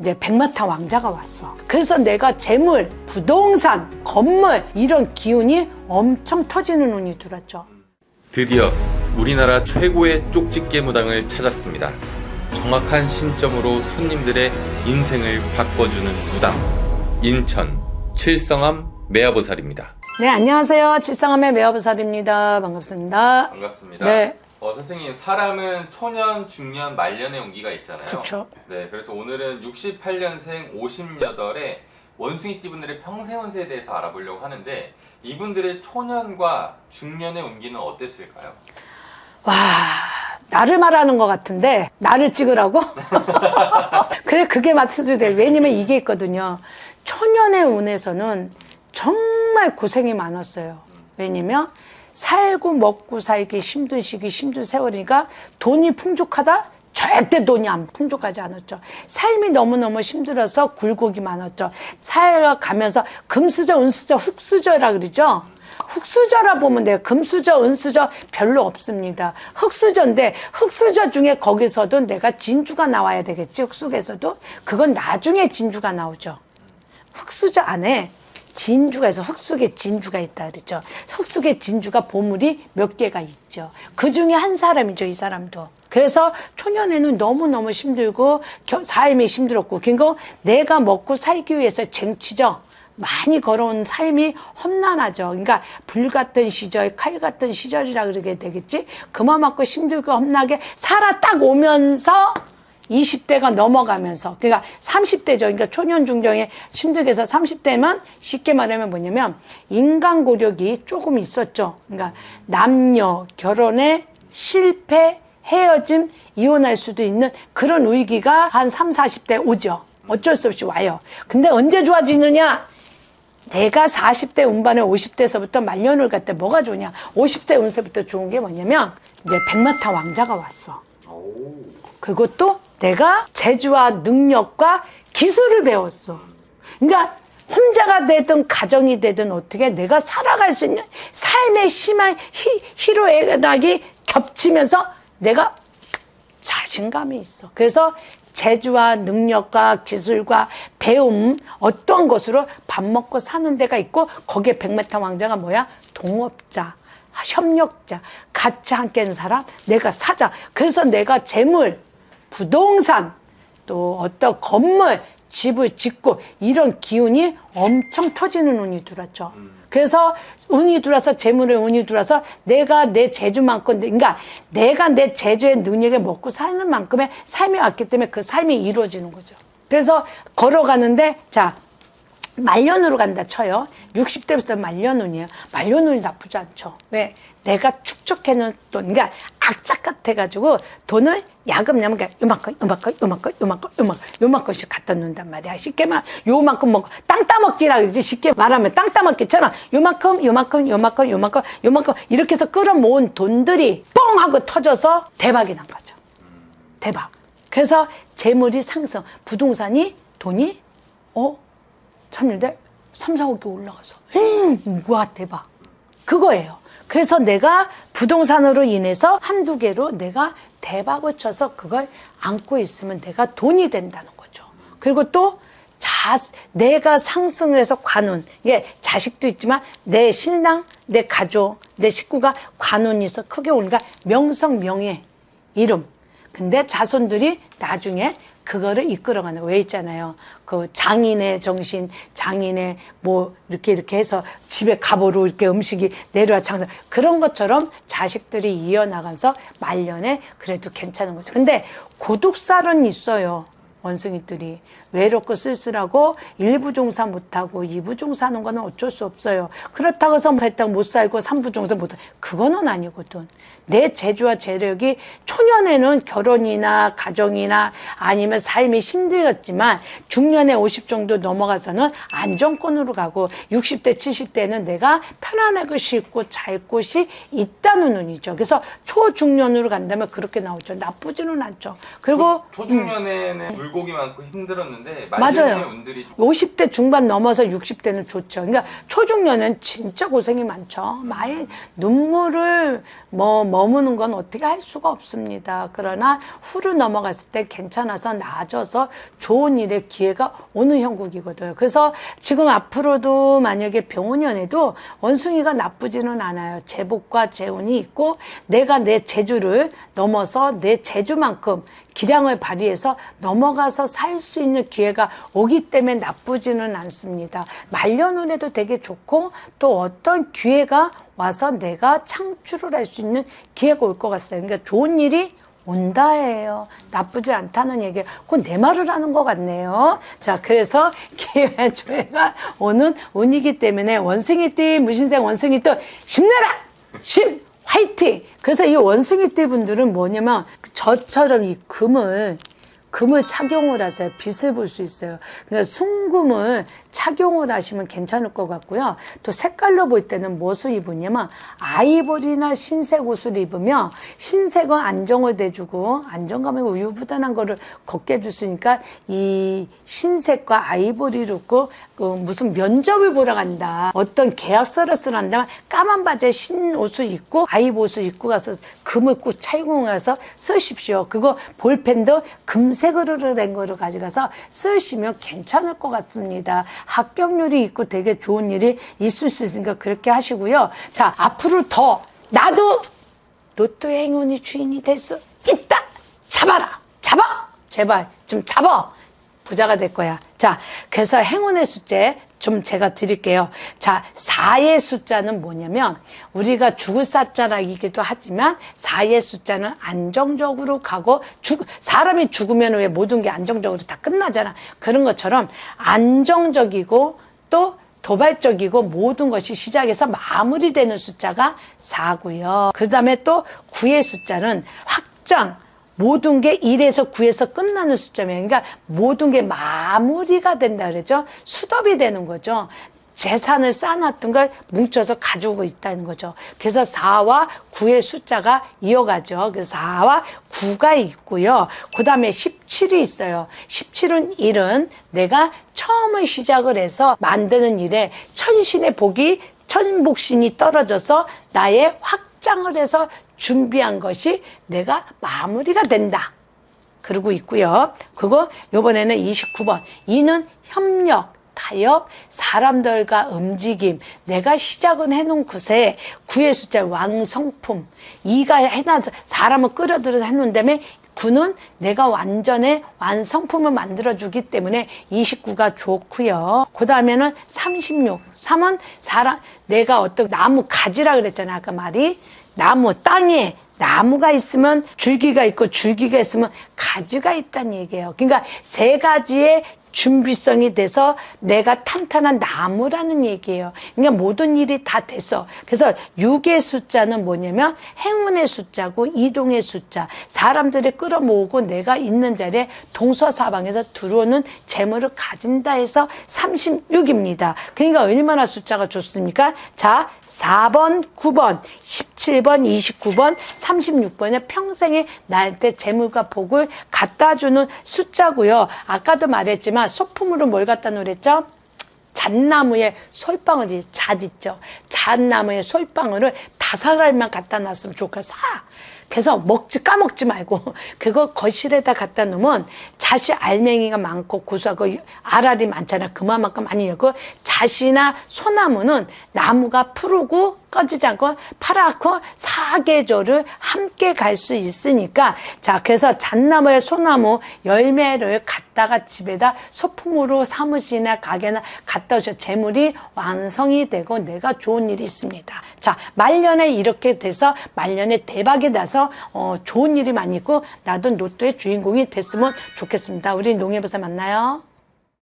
이제 백마탄 왕자가 왔어. 그래서 내가 재물, 부동산, 건물 이런 기운이 엄청 터지는 운이 들었죠. 드디어 우리나라 최고의 쪽집게 무당을 찾았습니다. 정확한 신점으로 손님들의 인생을 바꿔주는 무당. 인천 칠성암 매화보살입니다. 네, 안녕하세요. 칠성함의 매화보살입니다. 반갑습니다. 반갑습니다. 네. 어, 선생님, 사람은 초년, 중년, 말년의 운기가 있잖아요. 그쵸. 네, 그래서 오늘은 68년생 50여덟의 원숭이 띠분들의 평생 운세에 대해서 알아보려고 하는데 이분들의 초년과 중년의 운기는 어땠을까요? 와, 나를 말하는 것 같은데 나를 찍으라고? 그래, 그게 맞춰도 돼. 왜냐면 이게 있거든요. 초년의 운에서는 정말 고생이 많았어요. 왜냐면 살고 먹고 살기 힘든 시기, 힘든 세월이니까 돈이 풍족하다? 절대 돈이 안 풍족하지 않았죠. 삶이 너무너무 힘들어서 굴곡이 많았죠. 살아가면서 금수저, 은수저, 흑수저라 그러죠. 흑수저라 보면 돼요. 금수저, 은수저 별로 없습니다. 흑수저인데 흑수저 중에 거기서도 내가 진주가 나와야 되겠지. 흑수에서도 그건 나중에 진주가 나오죠. 흑수저 안에 진주가 있어 흑수에 진주가 있다 그랬죠. 흑수에 진주가 보물이 몇 개가 있죠. 그 중에 한 사람이죠, 이 사람도. 그래서 초년에는 너무너무 힘들고 겨- 삶이 힘들었고 그리고 내가 먹고 살기 위해서 쟁취죠. 많이 걸어온 삶이 험난하죠. 그러니까 불 같은 시절, 칼 같은 시절이라 그러게 되겠지. 그만큼 힘들고 험나게 살아 딱 오면서 20대가 넘어가면서 그러니까 30대죠. 그러니까 초년 중정에 힘들게 해서 30대만 쉽게 말하면 뭐냐면 인간 고력이 조금 있었죠. 그러니까 남녀 결혼에 실패, 헤어짐, 이혼할 수도 있는 그런 위기가 한 3, 40대 오죠. 어쩔 수 없이 와요. 근데 언제 좋아지느냐? 내가 40대 운반에 50대에서부터 말년을 갔때 뭐가 좋냐? 50대 운세부터 좋은 게 뭐냐면 이제 백마탄 왕자가 왔어. 그것도 내가 재주와 능력과 기술을 배웠어. 그러니까 혼자가 되든 가정이 되든 어떻게 내가 살아갈 수 있는 삶의 심한 희, 희로애락이 겹치면서 내가 자신감이 있어. 그래서 재주와 능력과 기술과 배움 어떤 것으로 밥 먹고 사는 데가 있고 거기에 백마탄 왕자가 뭐야? 동업자, 협력자, 같이 함께 하는 사람, 내가 사자. 그래서 내가 재물, 부동산, 또 어떤 건물, 집을 짓고 이런 기운이 엄청 터지는 운이 들었죠. 그래서 운이 들어서 재물에 운이 들어서 내가 내 재주만큼 그러니까 내가 내 재주의 능력에 먹고 사는 만큼의 삶이 왔기 때문에 그 삶이 이루어지는 거죠. 그래서 걸어가는데 자 말년으로 간다 쳐요. 60대부터 말년운이에요. 말년운이 나쁘지 않죠. 왜? 내가 축적해놓은 돈, 그러니까 악착 같아가지고 돈을 야금야금 그러니까 요만큼, 요만큼, 요만큼, 요만큼, 요만큼, 요만큼씩 갖다 놓는단 말이야. 쉽게 말, 요만큼 먹고 땅 따먹기라 그러지. 쉽게 말하면 땅 따먹기처럼 요만큼, 요만큼, 요만큼, 요만큼, 요만큼 이렇게 해서 끌어모은 돈들이 뻥 하고 터져서 대박이 난 거죠. 대박. 그래서 재물이 상승, 부동산이 돈이 어 쳤는데 3, 4억이 올라가서 음, 우와 대박. 그거예요. 그래서 내가 부동산으로 인해서 한두 개로 내가 대박을 쳐서 그걸 안고 있으면 내가 돈이 된다는 거죠. 그리고 또 자, 내가 상승을 해서 관운 이게 자식도 있지만 내 신랑 내 가족 내 식구가 관운이 있어 크게 오니까 명성 명예 이름. 근데 자손들이 나중에 그거를 이끌어가는 거왜 있잖아요. 그 장인의 정신, 장인의 뭐 이렇게 이렇게 해서 집에 갑오로 이렇게 음식이 내려와 창사 그런 것처럼 자식들이 이어나가면서 말년에 그래도 괜찮은 거죠. 근데 고독살은 있어요. 원숭이들이 외롭고 쓸쓸하고 일부 종사 못하고 이부 종사하는 거는 어쩔 수 없어요. 그렇다고 해서 살짝 못 살고 삼부 종사 못 그거는 아니거든. 내 재주와 재력이 초년에는 결혼이나 가정이나 아니면 삶이 힘들었지만 중년에 50 정도 넘어가서는 안정권으로 가고 60대 70대는 내가 편안하고 쉽고 잘 곳이 있다는 눈이죠. 그래서 초중년으로 간다면 그렇게 나오죠. 나쁘지는 않죠. 그리고 초 중년에는 굴곡이 많고 힘들었는데 맞아요. 운들이 좀 50대 중반 넘어서 60대는 좋죠. 그러니까 초중년은 진짜 고생이 많죠. 많이 눈물을 뭐 머무는 건 어떻게 할 수가 없습니다. 그러나 후로 넘어갔을 때 괜찮아서 나아져서 좋은 일의 기회가 오는 형국이거든요. 그래서 지금 앞으로도 만약에 병원 연애도 원숭이가 나쁘지는 않아요. 제복과 재운이 있고 내가 내 재주를 넘어서 내 재주만큼 기량을 발휘해서 넘어가 서 살 수 있는 기회가 오기 때문에 나쁘지는 않습니다. 말년운에도 되게 좋고 또 어떤 기회가 와서 내가 창출을 할 수 있는 기회가 올 것 같아요. 그러니까 좋은 일이 온다예요. 나쁘지 않다는 얘기. 그건 내 말을 하는 것 같네요. 자, 그래서 기회 조회가 오는 운이기 때문에 원숭이띠 무신생 원숭이띠 힘내라. 힘 화이팅. 그래서 이 원숭이띠 분들은 뭐냐면 저처럼 이 금을 금을 착용을 하세요. 빛을 볼 수 있어요. 그러니까 순금을 착용을 하시면 괜찮을 것 같고요. 또 색깔로 볼 때는 무엇을 입으냐면 아이보리나 흰색 옷을 입으면 흰색은 안정을 대주고 안정감이고 우유부단한 거를 걷게 해주시니까 이 흰색과 아이보리를 입고 그 무슨 면접을 보러 간다. 어떤 계약서를 쓰란다면 까만 바지에 흰 옷을 입고 아이보 옷을 입고 가서 금을 꼭 착용해서 쓰십시오. 그거 볼펜도 금색으로 된 거를 가져가서 쓰시면 괜찮을 것 같습니다. 합격률이 있고 되게 좋은 일이 있을 수 있으니까 그렇게 하시고요. 자, 앞으로 더 나도 로또 행운이 주인이 될 수 있다. 잡아라. 잡아. 제발 좀 잡아. 부자가 될 거야. 자, 그래서 행운의 숫자 좀 제가 드릴게요. 자, 4의 숫자는 뭐냐면 우리가 죽을 사자라기도 하지만 4의 숫자는 안정적으로 가고 죽, 사람이 죽으면 왜 모든 게 안정적으로 다 끝나잖아. 그런 것처럼 안정적이고 또 도발적이고 모든 것이 시작해서 마무리되는 숫자가 4고요. 그 다음에 또 9의 숫자는 확장, 모든 게 1에서 9에서 끝나는 숫자면 그러니까 모든 게 마무리가 된다 그러죠. 수답이 되는 거죠. 재산을 쌓아놨던 걸 뭉쳐서 가지고 있다는 거죠. 그래서 4와 9의 숫자가 이어가죠. 그래서 4와 9가 있고요. 그 다음에 17이 있어요. 17은 1은 내가 처음을 시작을 해서 만드는 일에 천신의 복이 천복신이 떨어져서 나의 확장을 해서 준비한 것이 내가 마무리가 된다. 그러고 있고요. 그거 요번에는 29번. 이는 협력, 타협, 사람들과 움직임. 내가 시작은 해놓은 곳에 구의 숫자 왕성품. 이가 해놔서 사람을 끌어들여서 해놓은 다음에 구는 내가 완전의 완성품을 만들어주기 때문에 29가 좋고요. 그 다음에는 36. 3은 사람, 내가 어떤 나무 가지라 그랬잖아요. 아까 말이. 나무, 땅에 나무가 있으면 줄기가 있고 줄기가 있으면 가지가 있다는 얘기예요. 그러니까 세 가지의 준비성이 돼서 내가 탄탄한 나무라는 얘기예요. 그러니까 모든 일이 다 됐어. 그래서 6의 숫자는 뭐냐면 행운의 숫자고 이동의 숫자. 사람들을 끌어모으고 내가 있는 자리에 동서사방에서 들어오는 재물을 가진다 해서 36입니다. 그러니까 얼마나 숫자가 좋습니까? 자, 4번, 9번, 17번, 29번, 36번에 평생에 나한테 재물과 복을 갖다 주는 숫자고요. 아까도 말했지만 소품으로 뭘 갖다 놓으랬죠? 잣나무에 솔방울이 잣 있죠. 잣나무에 솔방울을 다섯 알만 갖다 놨으면 좋겠어. 그래서 먹지 까먹지 말고 그거 거실에다 갖다 놓으면 잣이 알맹이가 많고 고소하고 알알이 많잖아. 그만큼 많이 넣고 잣이나 소나무는 나무가 푸르고 꺼지지 않고 파랗고 사계절을 함께 갈 수 있으니까 자 그래서 잣나무에 소나무 열매를 갖다가 집에다 소품으로 사무실이나 가게나 갖다 오셔 재물이 완성이 되고 내가 좋은 일이 있습니다. 자 말년에 이렇게 돼서 말년에 대박이 나서 어, 좋은 일이 많이 있고 나도 로또의 주인공이 됐으면 좋겠습니다. 우리 농협에서 만나요.